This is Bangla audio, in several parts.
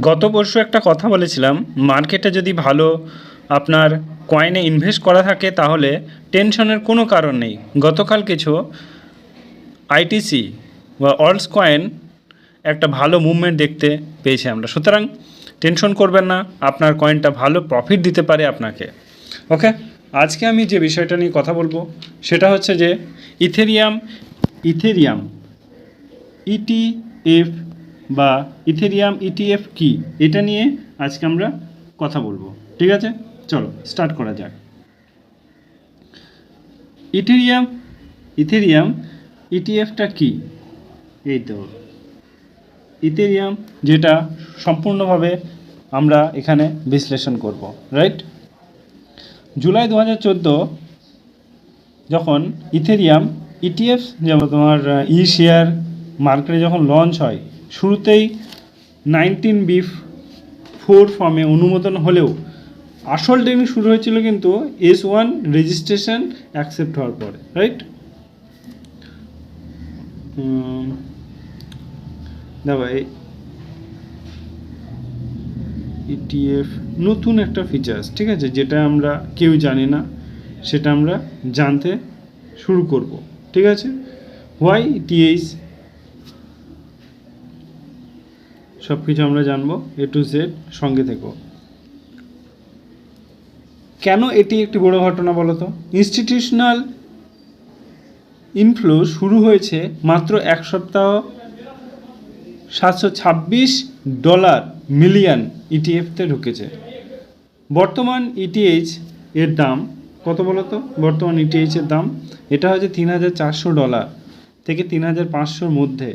গত পরশু একটা কথা বলেছিলাম মার্কেটে যদি ভালো আপনার কয়েনে ইনভেস্ট করা থাকে তাহলে টেনশনের কোনো কারণ নেই। গতকাল কিছু আইটিসি বা অলস কয়েন একটা ভালো মুভমেন্ট দেখতে পেয়েছি আমরা। সুতরাং টেনশন করবেন না, আপনার কয়েনটা ভালো প্রফিট দিতে পারে আপনাকে। ওকে আজকে আমি যে বিষয়টা নিয়ে কথা বলব, সেটা হচ্ছে যে ইথেরিয়াম ইথেরিয়াম ইটিএফ বা ইথেরিয়াম ইটিএফ কি? এটা নিয়ে আজকে আমরা কথা বলব। ঠিক আছে? চলো স্টার্ট করা যাক। ইথেরিয়াম ইথেরিয়াম ইটিএফটা কি? এই তো। ইথেরিয়াম, যেটা সম্পূর্ণভাবে আমরা এখানে বিশ্লেষণ করব রাইট জুলাই দু হাজার চোদ্দ, যখন ইথেরিয়াম ইটিএফ যেমন তোমার ই শেয়ার মার্কেটে যখন লঞ্চ হয় শুরুতেই নাইনটিন বিফ ফোর ফর্মে অনুমোদন হলেও আসল ট্রেনিং শুরু হয়েছিল কিন্তু এস ওয়ান রেজিস্ট্রেশন অ্যাকসেপ্ট হওয়ার পরে রাইট দেখো ইটিএফ নতুন একটা ফিচার্স ঠিক আছে, যেটা আমরা কেউ জানি না, সেটা আমরা জানতে শুরু করব, ঠিক আছে? হোয়াই টিএইচ সব কিছু আমরা জানব এ টু জেড সঙ্গে থেকো। কেন এটি একটি বড় ঘটনা বলো তো ইনস্টিটিউশনাল ইনফ্লো শুরু হয়েছে মাত্র এক সপ্তাহ সাতশো ছাব্বিশ ডলার মিলিয়ন ইটিএফতে ঢুকেছে। বর্তমান ইটিএইচ এর দাম কত বলো তো বর্তমান ইটিএইচ এর দাম, এটা হচ্ছে তিন হাজার চারশো ডলার থেকে তিন হাজার পাঁচশোর মধ্যে।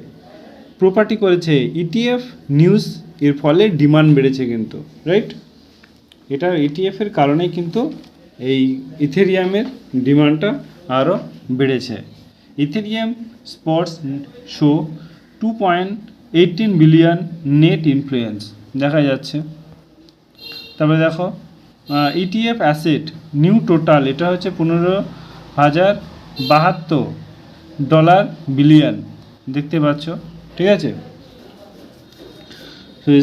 প্রপার্টি করেছে ইটিএফ নিউজ এর ফলে ডিমান্ড বেড়েছে কিন্তু রাইট এটা ইটিএফ এর কারণে কিন্তু এই ইথেরিয়ামের ডিমান্ডটা আরও বেড়েছে। Ethereum sports show two point eighteen billion net influence দেখা যাচ্ছে। তারপরে দেখো ইটিএফ অ্যাসেট নিউ টোটাল এটা হচ্ছে পনেরো হাজার বাহাত্তর ডলার বিলিয়ন দেখতে পাচ্ছ? ঠিক আছে?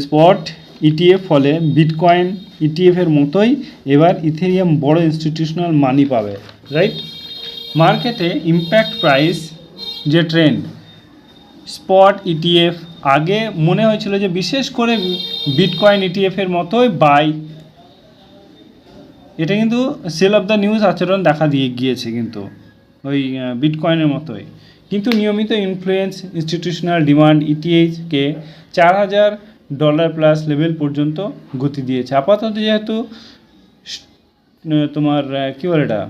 স্পট ইটিএফ ফলে বিটকয়েন ইটিএফ এর মতোই এবার ইথেরিয়াম বড় ইনস্টিটিউশনাল মানি পাবে রাইট মার্কেটে ইম্প্যাক্ট প্রাইস যে ট্রেন্ড স্পট ইটিএফ আগে মনে হয়েছিল যে বিশেষ করে বিটকয়েন ইটিএফ এর মতোই বাই এটা কিন্তু সেল অফ দ্য নিউজ আচরণ দেখা দিয়ে গিয়েছে কিন্তু, ওই বিটকয়েনের মতোই। কিন্তু নিয়মিত ইনফ্লুয়েন্স ইনস্টিটিউশনাল ডিমান্ড ইটিএইচকে চার হাজার ডলার প্লাস লেভেল পর্যন্ত গতি দিয়েছে। আপাতত যেহেতু তোমার কী বলে এটা?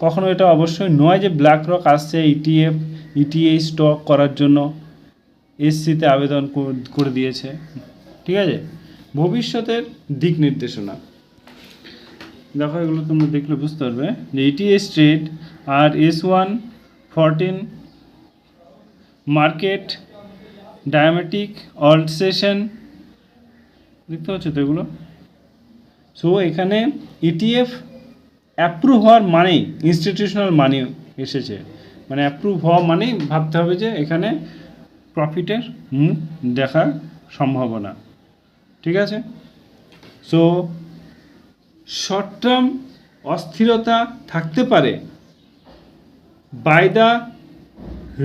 কখনো এটা অবশ্যই নয় যে ব্ল্যাক রক আসছে E ইটিএফ ইটিএই স্টক করার জন্য এসসিতে আবেদন করে দিয়েছে। ঠিক আছে? ভবিষ্যতের দিক নির্দেশনা। দেখো এগুলো তোমরা দেখলে বুঝতে পারবে যে ইটিএস ট্রেড আর এস ওয়ান ফরটিন মার্কেট ডায়ামেটিক অলসেশন দেখতে পাচ্ছ তো এগুলো? সো এখানে E ইটিএফ অ্যাপ্রুভ হওয়ার মানেই ইনস্টিটিউশনাল মানি এসেছে। মানে অ্যাপ্রুভ হওয়া মানেই ভাবতে হবে যে এখানে প্রফিটের মুখ দেখার সম্ভাবনা। ঠিক আছে? সো শর্ট টার্ম অস্থিরতা থাকতে পারে। By the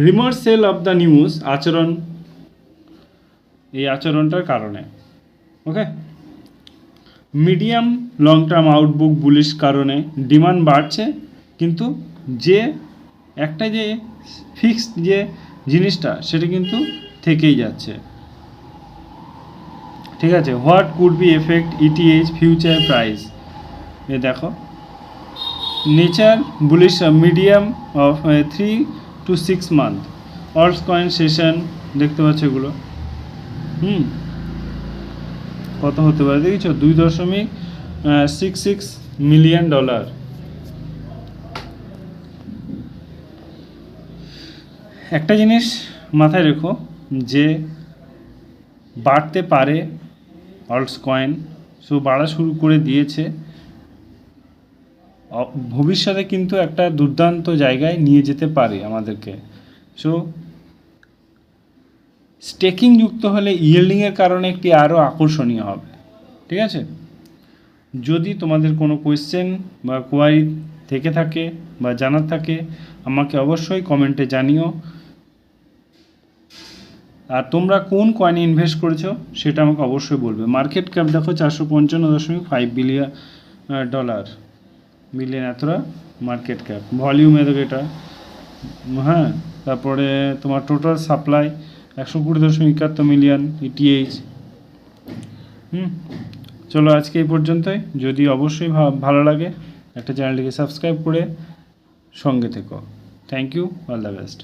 reversal of the news আচরণ, এই আচরণটার কারণে okay medium long term outlook bullish কারণে ডিমান্ড বাড়ছে, কিন্তু যে একটা যে ফিক্সড যে জিনিসটা, সেটা কিন্তু থেকেই যাচ্ছে। ঠিক আছে? What could be effect ETH future price এ দেখো nature bullish medium of three two six month alts coin session দেখতে পাচ্ছ এগুলো। হুম। কত হতে পারে? দেখেছ? দুই দশমিক সিক্স সিক্স মিলিয়ন ডলার একটা জিনিস মাথায় রেখো, যে বাড়তে পারে অল্টস কয়েন সো বাড়া শুরু করে দিয়েছে। ভবিষ্যতে কিন্তু একটা দুর্দান্ত জায়গায় নিয়ে যেতে পারে আমাদেরকে। সো স্টেকিং যুক্ত হলে ইয়েল্ডিংয়ের কারণে একটি আরও আকর্ষণীয় হবে। ঠিক আছে? যদি তোমাদের কোনো কোয়েশ্চেন বা কোয়ারি থেকে থাকে বা জানার থাকে, আমাকে অবশ্যই কমেন্টে জানিও। আর তোমরা কোন কয়েনে ইনভেস্ট করেছ, সেটা আমাকে অবশ্যই বলবে। মার্কেট ক্যাপ দেখো চারশো পঞ্চান্ন দশমিক ফাইভ বিলিয়ন ডলার বিলিয়ন এতটা মার্কেট ক্যাপ ভলিউম এদের এটা। হ্যাঁ তারপরে তোমার টোটাল সাপ্লাই একশো কুড়ি দশমিক একাত্তর মিলিয়ন ইটিএইচ হুম, চলো আজকে এই পর্যন্তই। যদি অবশ্যই ভালো লাগে, একটা চ্যানেলটিকে সাবস্ক্রাইব করে সঙ্গে থেকো। Thank you all the best